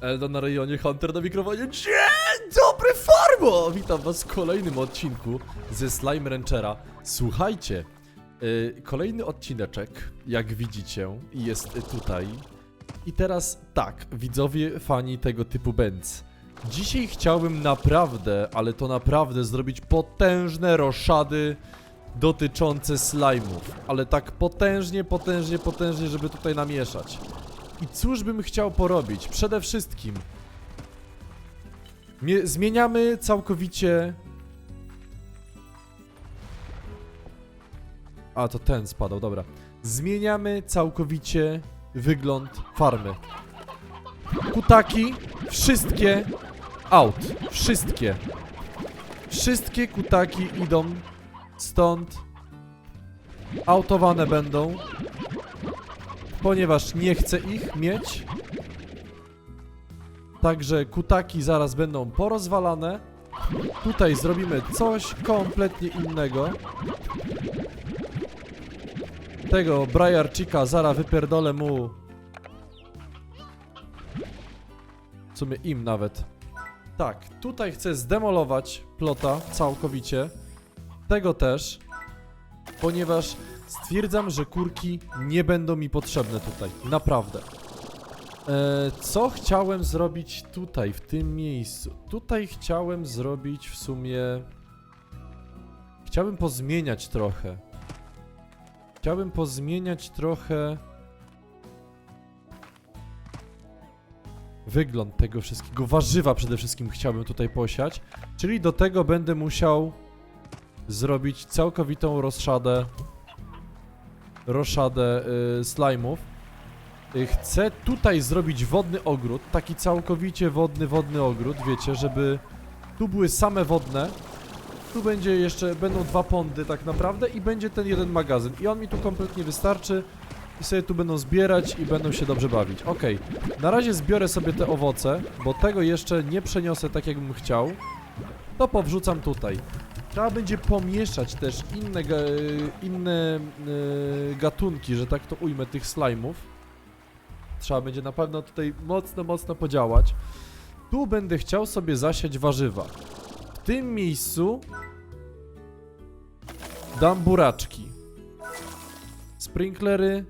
Elda na rejonie, Hunter na mikrofonie. Dzień dobry, Farmo! Witam was w kolejnym odcinku ze Slime Ranchera. Słuchajcie, y, kolejny odcineczek, jak widzicie, jest tutaj. I teraz tak, widzowie, fani tego typu Benz. Dzisiaj chciałbym naprawdę, ale to naprawdę zrobić potężne roszady dotyczące slime'ów. Ale tak potężnie, potężnie, potężnie, żeby tutaj namieszać. I cóż bym chciał porobić? Przede wszystkim mie- zmieniamy całkowicie. A to ten spadał, dobra. Zmieniamy całkowicie wygląd farmy. Kutaki, wszystkie out. Wszystkie. Wszystkie kutaki idą stąd. Autowane będą ponieważ nie chcę ich mieć. Także kutaki zaraz będą porozwalane. Tutaj zrobimy coś kompletnie innego. Tego Briarchika zaraz wypierdolę mu. W sumie im nawet. Tak, tutaj chcę zdemolować plota całkowicie. Tego też. Ponieważ Stwierdzam, że kurki nie będą mi potrzebne tutaj. Naprawdę. E, co chciałem zrobić tutaj, w tym miejscu? Tutaj chciałem zrobić w sumie... Chciałbym pozmieniać trochę. Chciałbym pozmieniać trochę... Wygląd tego wszystkiego. Warzywa przede wszystkim chciałbym tutaj posiać. Czyli do tego będę musiał zrobić całkowitą rozszadę roszadę y, slime'ów. Y, chcę tutaj zrobić wodny ogród, taki całkowicie wodny, wodny ogród, wiecie, żeby tu były same wodne. Tu będzie jeszcze, będą dwa pondy tak naprawdę i będzie ten jeden magazyn. I on mi tu kompletnie wystarczy i sobie tu będą zbierać i będą się dobrze bawić. Okej, na razie zbiorę sobie te owoce, bo tego jeszcze nie przeniosę tak jakbym chciał. To powrzucam tutaj. Trzeba będzie pomieszać też inne, inne e, gatunki, że tak to ujmę, tych slime'ów. Trzeba będzie na pewno tutaj mocno, mocno podziałać. Tu będę chciał sobie zasiać warzywa. W tym miejscu dam buraczki. Sprinklery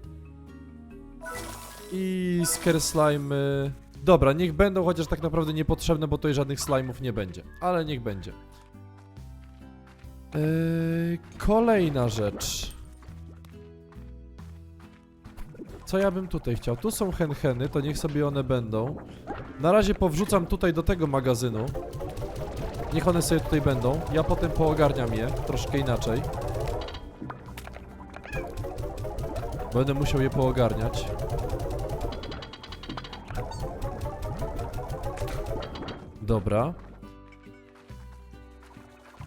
i scare slime. Dobra, niech będą, chociaż tak naprawdę niepotrzebne, bo tutaj żadnych slime'ów nie będzie. Ale niech będzie. Yy, kolejna rzecz. Co ja bym tutaj chciał? Tu są henheny, to niech sobie one będą. Na razie powrzucam tutaj do tego magazynu. Niech one sobie tutaj będą. Ja potem poogarniam je troszkę inaczej. Będę musiał je poogarniać. Dobra.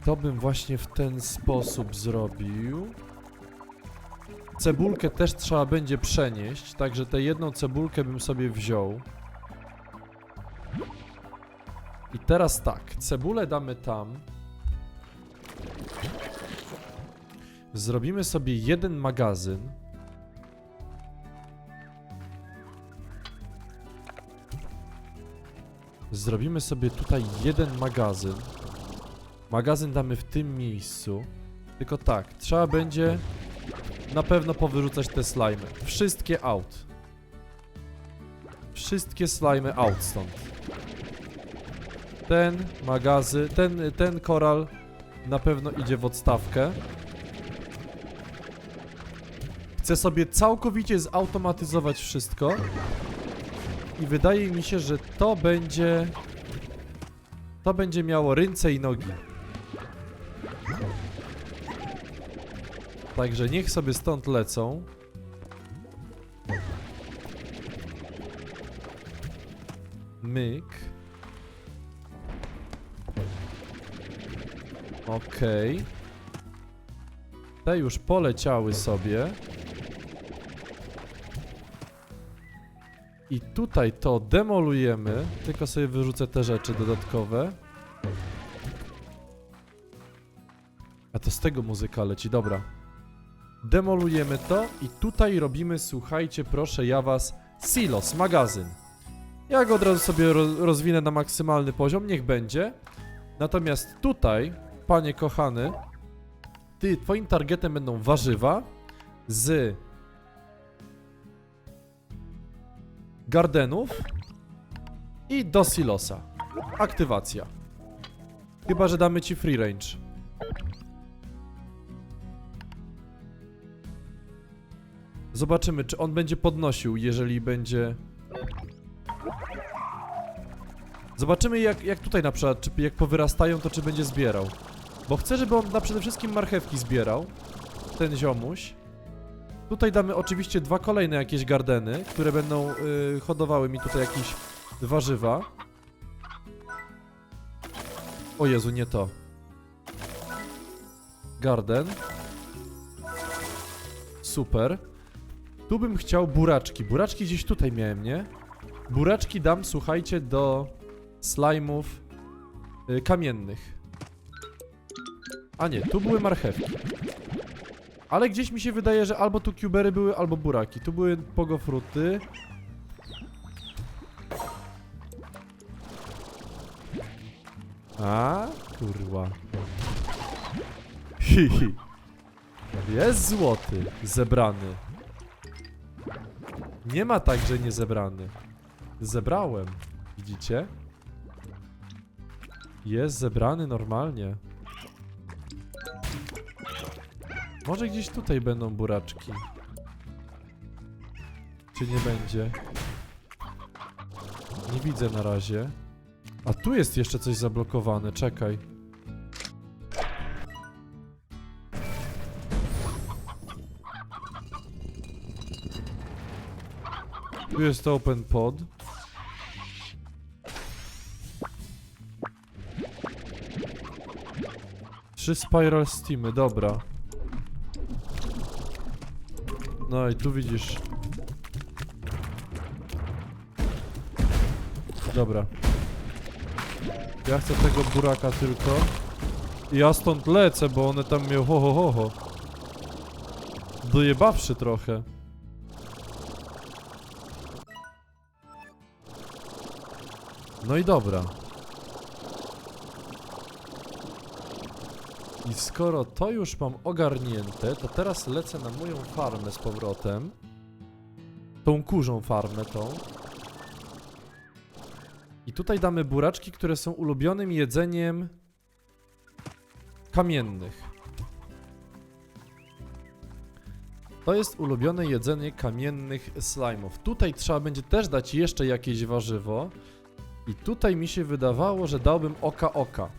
To bym właśnie w ten sposób zrobił. Cebulkę też trzeba będzie przenieść, także tę jedną cebulkę bym sobie wziął. I teraz tak, cebulę damy tam. Zrobimy sobie jeden magazyn. Zrobimy sobie tutaj jeden magazyn. Magazyn damy w tym miejscu. Tylko tak, trzeba będzie na pewno powyrzucać te slimy. Wszystkie out. Wszystkie slimy out stąd. Ten magazyn, ten, ten koral na pewno idzie w odstawkę. Chcę sobie całkowicie zautomatyzować wszystko. I wydaje mi się, że to będzie... To będzie miało ręce i nogi. Także niech sobie stąd lecą. Myk. Okej. Te już poleciały sobie. I tutaj to demolujemy. Tylko sobie wyrzucę te rzeczy dodatkowe. To z tego muzyka leci, dobra. Demolujemy to i tutaj robimy, słuchajcie, proszę ja was, silos, magazyn. Ja go od razu sobie ro rozwinę na maksymalny poziom, niech będzie. Natomiast tutaj, panie kochany, ty, twoim targetem będą warzywa z gardenów i do silosa. Aktywacja. Chyba, że damy ci free range. Zobaczymy, czy on będzie podnosił, jeżeli będzie... Zobaczymy, jak, jak tutaj na przykład, czy jak powyrastają, to czy będzie zbierał. Bo chcę, żeby on na przede wszystkim marchewki zbierał. Ten ziomuś. Tutaj damy oczywiście dwa kolejne jakieś gardeny, które będą y, hodowały mi tutaj jakieś warzywa. O Jezu, nie to. Garden. Super. Tu bym chciał buraczki. Buraczki gdzieś tutaj miałem, nie? Buraczki dam, słuchajcie, do slajmów y, kamiennych. A nie, tu były marchewki. Ale gdzieś mi się wydaje, że albo tu kubery były, albo buraki. Tu były pogofruty. A, kurwa. Hihi. Jest złoty, zebrany. Nie ma tak, że nie zebrany. Zebrałem. Widzicie? Jest zebrany normalnie. Może gdzieś tutaj będą buraczki. Czy nie będzie? Nie widzę na razie. A tu jest jeszcze coś zablokowane, czekaj. Tu jest open pod. Trzy spiral steamy, dobra. No i tu widzisz. Dobra. Ja chcę tego buraka tylko. I ja stąd lecę, bo one tam miał ho ho ho ho. Dojebawszy trochę. No i dobra. I skoro to już mam ogarnięte, to teraz lecę na moją farmę z powrotem. Tą kurzą farmę tą. I tutaj damy buraczki, które są ulubionym jedzeniem kamiennych. To jest ulubione jedzenie kamiennych slime'ów. Tutaj trzeba będzie też dać jeszcze jakieś warzywo. I tutaj mi się wydawało, że dałbym oka oka.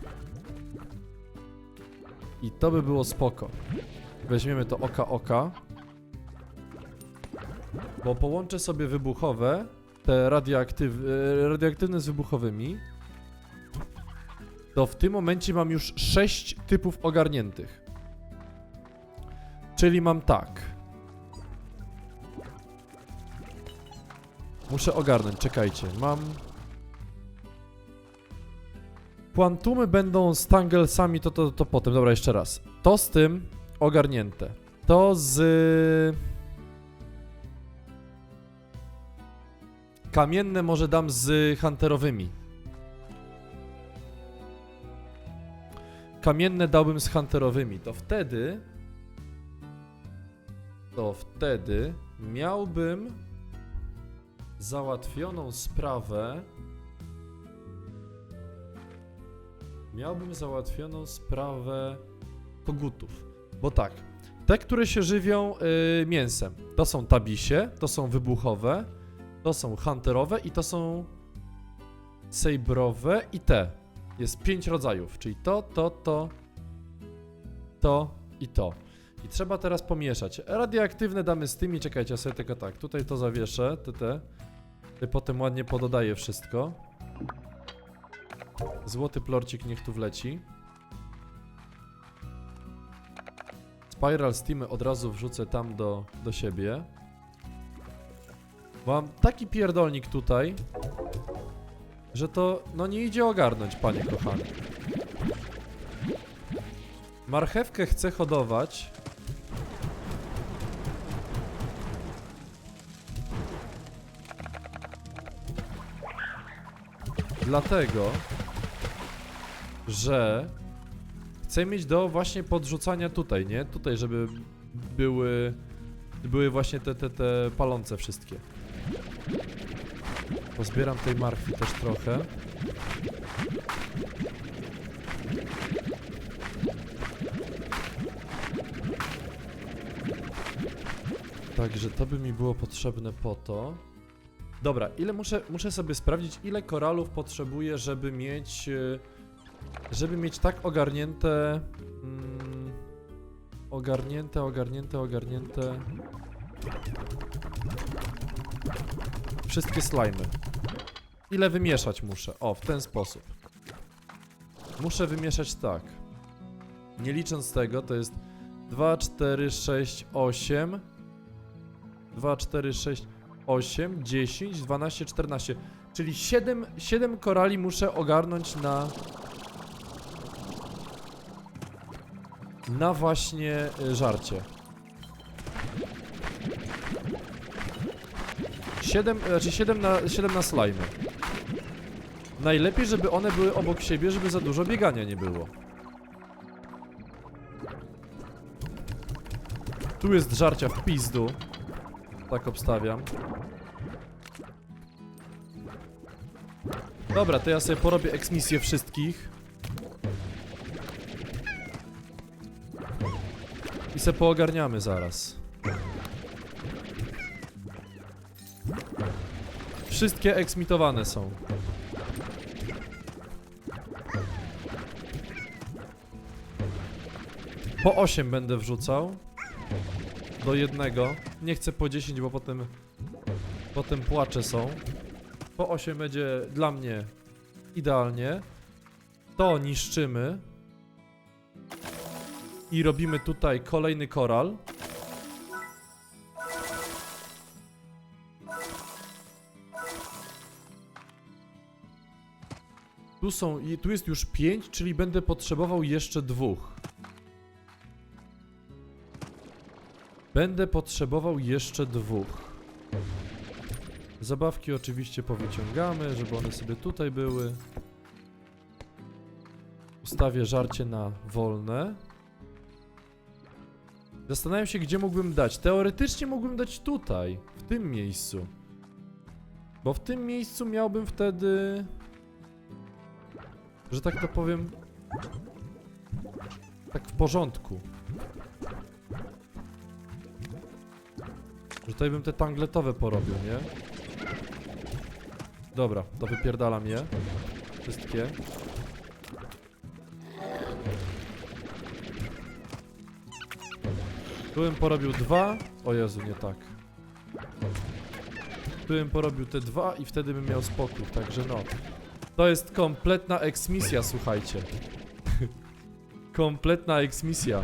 I to by było spoko. Weźmiemy to oka oka. Bo połączę sobie wybuchowe, te radioaktyw e, radioaktywne z wybuchowymi. To w tym momencie mam już 6 typów ogarniętych. Czyli mam tak. Muszę ogarnąć, czekajcie. Mam Quantumy będą z Tanglesami, to, to, to potem. Dobra, jeszcze raz. To z tym ogarnięte. To z... Kamienne może dam z Hunterowymi. Kamienne dałbym z Hunterowymi. To wtedy... To wtedy miałbym załatwioną sprawę miałbym załatwioną sprawę kogutów. Bo tak, te, które się żywią y, mięsem, to są tabisie, to są wybuchowe, to są hunterowe i to są sabrowe i te. Jest pięć rodzajów, czyli to, to, to, to i to. I trzeba teraz pomieszać. Radioaktywne damy z tymi, czekajcie, ja sobie tylko tak, tutaj to zawieszę, te, te. Potem ładnie pododaję wszystko. Złoty plorcik niech tu wleci. Spiral Steamy od razu wrzucę tam do, do siebie. Mam taki pierdolnik tutaj, że to no nie idzie ogarnąć, panie kochany. Marchewkę chcę hodować. Dlatego, że chcę mieć do właśnie podrzucania tutaj, nie? Tutaj, żeby były były właśnie te, te, te palące wszystkie. Pozbieram tej martwi też trochę. Także to by mi było potrzebne po to. Dobra, ile muszę, muszę sobie sprawdzić, ile koralów potrzebuję, żeby mieć, e, żeby mieć tak ogarnięte, mm, ogarnięte, ogarnięte, ogarnięte, wszystkie slimy. Ile wymieszać muszę? O, w ten sposób. Muszę wymieszać tak. Nie licząc tego, to jest 2, 4, 6, 8. 2, 4, 6, 8, 10, 12, 14. Czyli 7, 7 korali muszę ogarnąć na. Na właśnie y, żarcie. 7, znaczy 7 na, 7 na slime. Najlepiej, żeby one były obok siebie, żeby za dużo biegania nie było. Tu jest żarcia w pizdu. Tak obstawiam. Dobra, to ja sobie porobię eksmisję wszystkich. I se poogarniamy zaraz. Wszystkie eksmitowane są. Po 8 będę wrzucał. Do jednego. Nie chcę po 10, bo potem potem płacze są. Po 8 będzie dla mnie idealnie. To niszczymy. I robimy tutaj kolejny koral. Tu są, tu jest już 5, czyli będę potrzebował jeszcze dwóch. Będę potrzebował jeszcze dwóch. Zabawki oczywiście powyciągamy, żeby one sobie tutaj były. Ustawię żarcie na wolne. Zastanawiam się, gdzie mógłbym dać. Teoretycznie mógłbym dać tutaj, w tym miejscu. Bo w tym miejscu miałbym wtedy... Że tak to powiem... Tak w porządku. Że tutaj bym te tangletowe porobił, nie? Dobra, to wypierdalam je. Wszystkie. Tu bym porobił dwa. O Jezu, nie tak. Tu bym porobił te dwa i wtedy bym miał spokój, także no. To jest kompletna eksmisja, słuchajcie. kompletna eksmisja.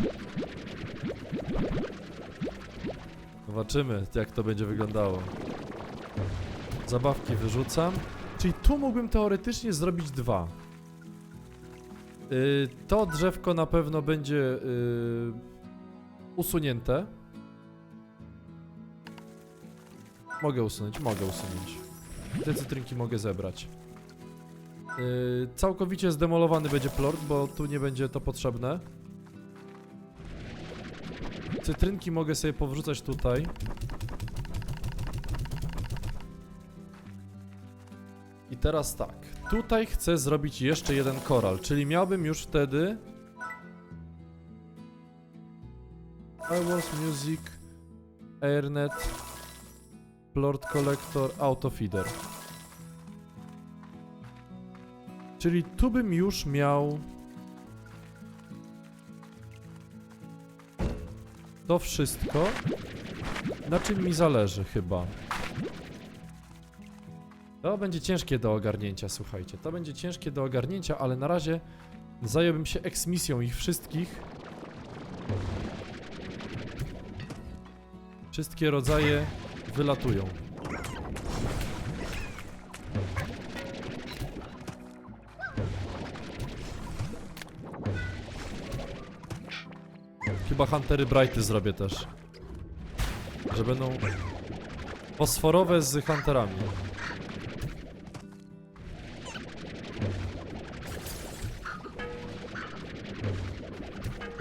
Zobaczymy, jak to będzie wyglądało. Zabawki wyrzucam. Czyli tu mógłbym teoretycznie zrobić dwa. Yy, to drzewko na pewno będzie yy, usunięte. Mogę usunąć, mogę usunąć. Te cytrynki mogę zebrać. Yy, całkowicie zdemolowany będzie plort, bo tu nie będzie to potrzebne. Cytrynki mogę sobie powrzucać tutaj. I teraz tak. Tutaj chcę zrobić jeszcze jeden koral, czyli miałbym już wtedy Fireworks Music, Airnet, Plort Collector, Autofeeder. Czyli tu bym już miał to wszystko, na czym mi zależy chyba. To będzie ciężkie do ogarnięcia, słuchajcie. To będzie ciężkie do ogarnięcia, ale na razie zająłbym się eksmisją ich wszystkich. Wszystkie rodzaje wylatują. Chyba Huntery Brighty zrobię też. Że będą fosforowe z Hunterami.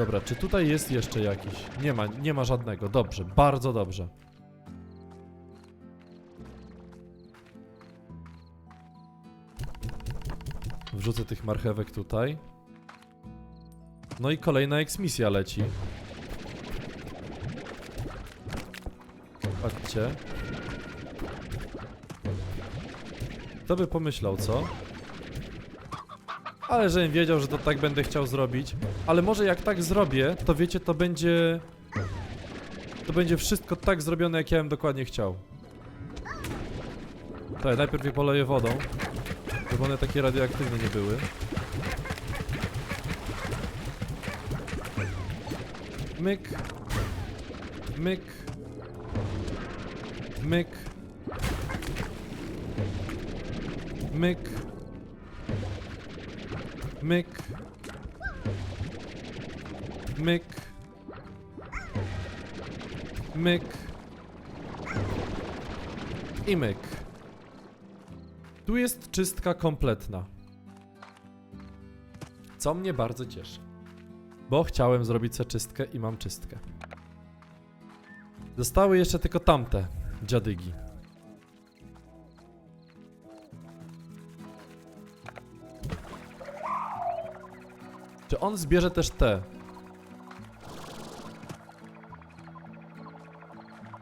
Dobra, czy tutaj jest jeszcze jakiś? Nie ma, nie ma żadnego. Dobrze, bardzo dobrze. Wrzucę tych marchewek tutaj. No i kolejna eksmisja leci. Patrzcie. Kto by pomyślał, co? Ale żebym wiedział, że to tak będę chciał zrobić. Ale może jak tak zrobię, to wiecie, to będzie... To będzie wszystko tak zrobione, jak ja bym dokładnie chciał. Tak, najpierw je poleję wodą, żeby one takie radioaktywne nie były. Myk. Myk. Myk. Myk. Myk. Myk. I myk. Tu jest czystka kompletna. Co mnie bardzo cieszy. Bo chciałem zrobić sobie czystkę i mam czystkę. Zostały jeszcze tylko tamte dziadygi. Czy on zbierze też te?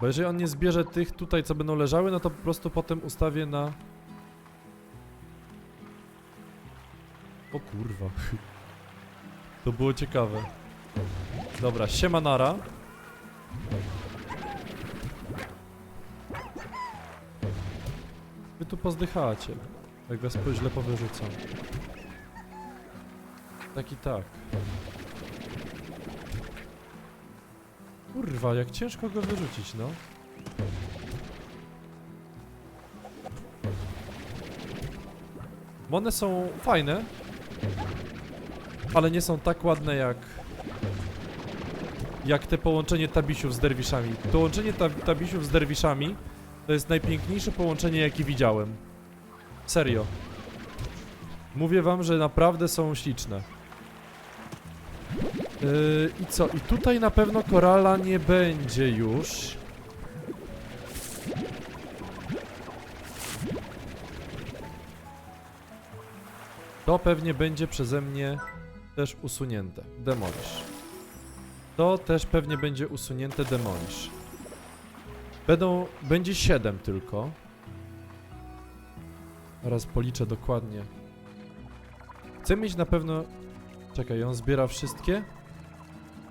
Bo jeżeli on nie zbierze tych tutaj, co będą leżały, no to po prostu potem ustawię na... O kurwa. To było ciekawe. Dobra, siema nara. Wy tu pozdychacie. Jak was źle powyrzucam. Tak i tak. Kurwa, jak ciężko go wyrzucić, no. One są fajne, ale nie są tak ładne jak jak te połączenie tabisiów z derwiszami. Połączenie ta tabisiów z derwiszami to jest najpiękniejsze połączenie jakie widziałem. Serio. Mówię wam, że naprawdę są śliczne. Yy, I co? I tutaj na pewno korala nie będzie już. To pewnie będzie przeze mnie też usunięte. Demolish. To też pewnie będzie usunięte demolish. Będą, będzie 7 tylko. Teraz policzę dokładnie. Chcę mieć na pewno... Czekaj, on zbiera wszystkie?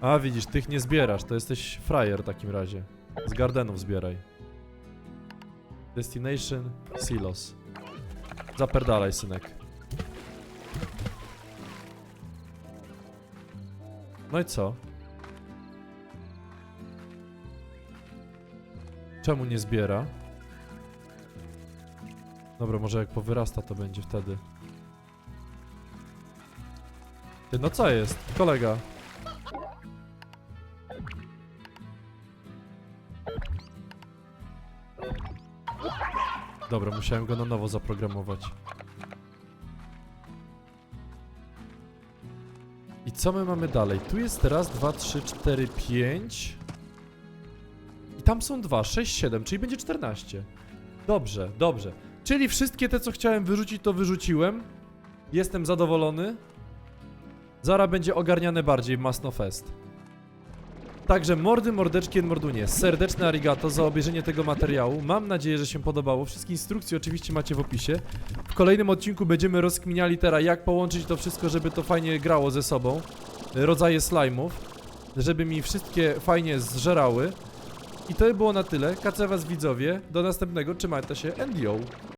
A, widzisz, tych nie zbierasz, to jesteś frajer w takim razie. Z gardenów zbieraj. Destination Silos. Zaperdalaj, synek. No i co? Czemu nie zbiera? Dobra, może jak powyrasta to będzie wtedy. Ty, no co jest? Kolega. Dobra, musiałem go na nowo zaprogramować. I co my mamy dalej? Tu jest raz, dwa, trzy, cztery, pięć. I tam są dwa, sześć, siedem, czyli będzie 14. Dobrze, dobrze. Czyli wszystkie te, co chciałem wyrzucić, to wyrzuciłem. Jestem zadowolony. Zara będzie ogarniane bardziej w Masno Fest. Także mordy, mordeczki, mordunie, serdeczne arigato za obejrzenie tego materiału. Mam nadzieję, że się podobało. Wszystkie instrukcje oczywiście macie w opisie. W kolejnym odcinku będziemy rozkminiali teraz, jak połączyć to wszystko, żeby to fajnie grało ze sobą. Rodzaje slime'ów, żeby mi wszystkie fajnie zżerały. I to by było na tyle. Kaczę was widzowie. Do następnego. Trzymajcie się. And yo.